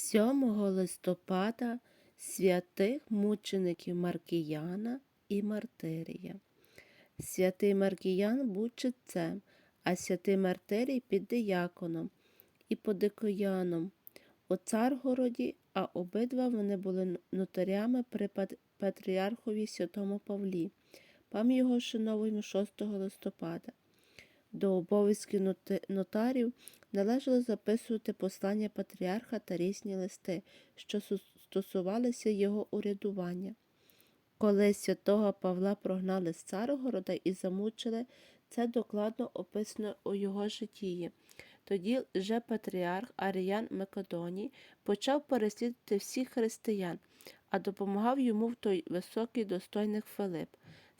7 листопада святих мучеників Маркіяна і Мартирія. Святий Маркіян був читцем, а святий Мартирій піддияконом і подикояном у Царгороді, а обидва вони були нотарями при патріархові святому Павлі. Пам його вшановуємо 6 листопада. До обов'язків нотарів належало записувати послання патріарха та різні листи, що стосувалися його урядування. Коли святого Павла прогнали з Царгорода і замучили, це докладно описано у його житті. Тоді же патріарх Аріян Македоній почав переслідувати всіх християн, а допомагав йому в той високий достойник Филип.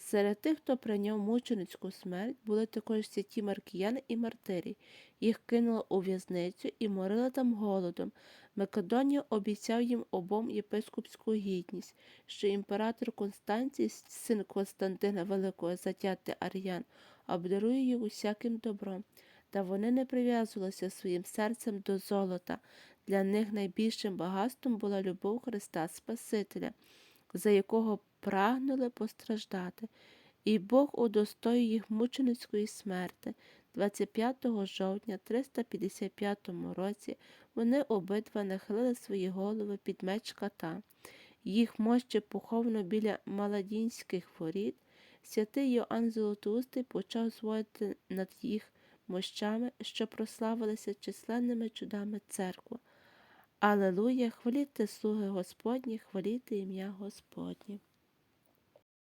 Серед тих, хто прийняв мученицьку смерть, були також святі Маркіян і Мартирій. Їх кинули у в'язницю і морили там голодом. Македонія обіцяв їм обом єпископську гідність, що імператор Констанцій, син Константина Великого затяти Ар'ян, обдарує їх усяким добром. Та вони не прив'язувалися своїм серцем до золота. Для них найбільшим багатством була любов Христа Спасителя, за якого прагнули постраждати. І Бог удостоїв їх мученицької смерти. 25 жовтня 355 році вони обидва нахилили свої голови під меч ката. Їх мощі поховано біля Маладінських воріт. Святий Йоанн Золотоустий почав зводити над їх мощами, що прославилися численними чудами церкви. Алелуя, хваліте слуги Господні, хваліте ім'я Господнє.